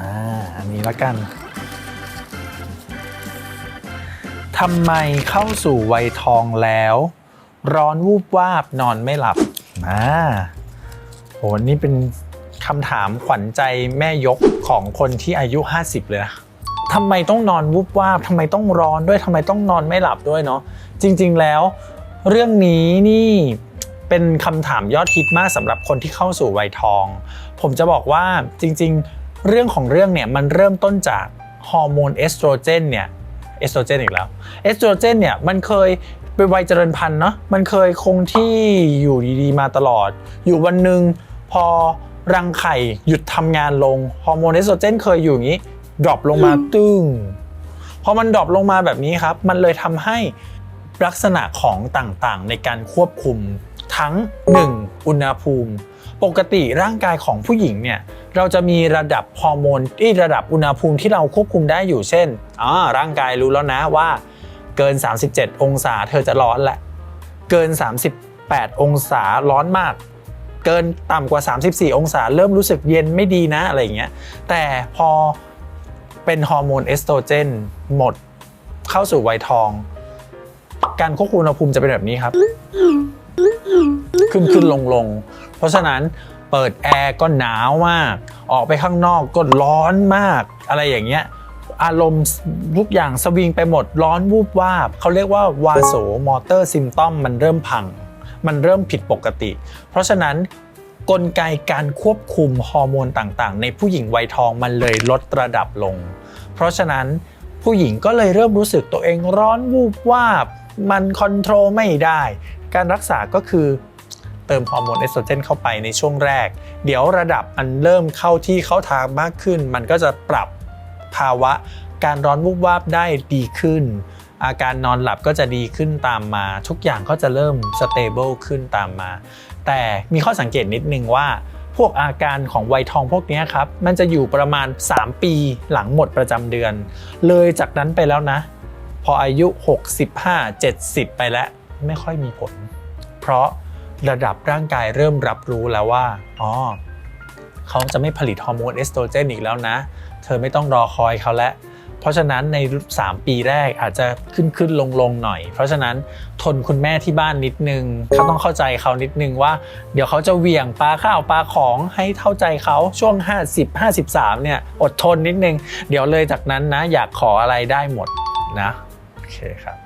อ่าอันนี้ละกันทำไมเข้าสู่วัยทองแล้ว ร้อนวูบวาบนอนไม่หลับอ่าโหนี่เป็นคำถามขวัญใจแม่ยกของคนที่อายุ 50 เลยนะทำไมต้องนอนวูบวาบทำไมต้องร้อนด้วยทำไมต้องนอนไม่หลับด้วยเนาะจริง ๆแล้ว เรื่องนี้นี่เป็นคำถามยอดฮิตมากสำหรับคนที่เข้าสู่วัยทอง ผมจะบอกว่าจริง ๆ เรื่องของเรื่องเนี่ยมันเริ่มต้นจากฮอร์โมนเอสโตรเจนเนี่ยเอสโตรเจนอีกแล้วเอสโตรเจนเนี่ยมันเคยเป็นวัยเจริญพันธุ์เนาะมันเคยคงที่อยู่ดีๆมาตลอด อยู่วันหนึ่งพอรังไข่หยุดทำงานลงฮอร์โมนเอสโตรเจนเคยอยู่อย่างนี้ดรอปลงมาตึ้งพอมันดรอปลงมาแบบนี้ครับ มันเลยทำให้ลักษณะของต่างๆ ในการควบคุมทั้ง 1. อุณหภูมิ ปกติร่างกายของผู้หญิงเนี่ย เราจะมีระดับฮอร์โมนที่ระดับอุณหภูมิที่เราควบคุมได้อยู่เช่นอ่าร่างกายรู้แล้วนะว่าเกิน 37 องศาเธอจะร้อนแหละ เกิน 38 องศาร้อนมาก เกินต่ำกว่า 34 องศาเริ่มรู้สึกเย็นไม่ดีนะอะไรอย่างเงี้ยแต่พอเป็นฮอร์โมนเอสโตรเจนหมดเข้าสู่วัยทอง การควบคุมอุณหภูมิจะเป็นแบบนี้ครับ ขึ้นขึ้นลงลงเพราะฉะนั้น เปิดแอร์ก็หนาวมาก ออกไปข้างนอกก็ร้อนมาก อะไรอย่างเงี้ย อารมณ์ทุกอย่างสวิงไปหมดร้อนวูบวาบเขาเรียกว่าวาโสมอเตอร์ซิมตอมมันเริ่มพัง มันเริ่มผิดปกติ เพราะฉะนั้นกลไกการควบคุมฮอร์โมนต่างๆ ในผู้หญิงวัยทองมันเลยลดระดับลง เพราะฉะนั้นผู้หญิงก็เลยเริ่มรู้สึกตัวเองร้อนวูบวาบ มันคอนโทรลไม่ได้ การรักษาก็คือ ติมฮอร์โมนเอสโตรเจนเข้าไปในช่วงแรก เดี๋ยวระดับมันเริ่มเข้าที่เข้าทางมากขึ้น มันก็จะปรับภาวะการร้อนวูบวาบได้ดีขึ้น อาการนอนหลับก็จะดีขึ้นตามมา ทุกอย่างก็จะเริ่มสเตเบิลขึ้นตามมา แต่มีข้อสังเกตนิดนึงว่าพวกอาการของวัยทองพวกนี้ครับ มันจะอยู่ประมาณ 3 ปีหลังหมดประจำเดือน เลยจากนั้นไปแล้วนะ พออายุ 65 70 ไปแล้ว ไม่ค่อยมีผล เพราะ ระดับร่างกายเริ่มรับรู้แล้วว่าอ๋อเขาจะไม่ผลิตฮอร์โมนเอสโตรเจนอีกแล้วนะ เธอไม่ต้องรอคอยเขาแล้วเพราะฉะนั้นใน 3 ปีแรกอาจจะขึ้นขึ้นลงลงหน่อย เพราะฉะนั้นทนคุณแม่ที่บ้านนิดนึงเขาต้องเข้าใจเขานิดนึงว่า เดี๋ยวเขาจะเหวี่ยงปลาข้าวปลาของให้เข้าใจเขาช่วง 50 53 เนี่ย อดทนนิดนึง เดี๋ยวเลยจากนั้นนะ อยากขออะไรได้หมดนะ โอเคครับ